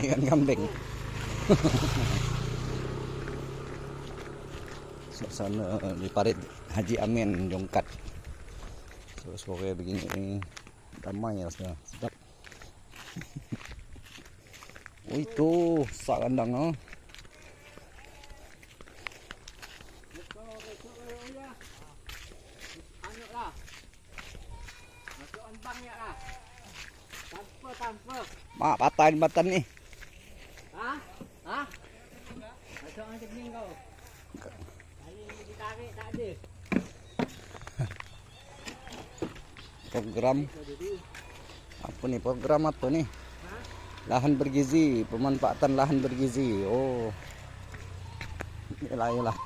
Ikan kambing. Suasana di parit Haji Amin Jongkat. So, sore begini ni damai rasanya. Sedap. Oh itu sak kandang ah. Lah. Lah. Mak patahin batan ni. Ha? Ha? Masuk macam ni kau. Tali ni ditarik tak ada. Program apa ni? Program apa ni? Lahan bergizi, pemanfaatan lahan bergizi. Oh. Yalah, yalah.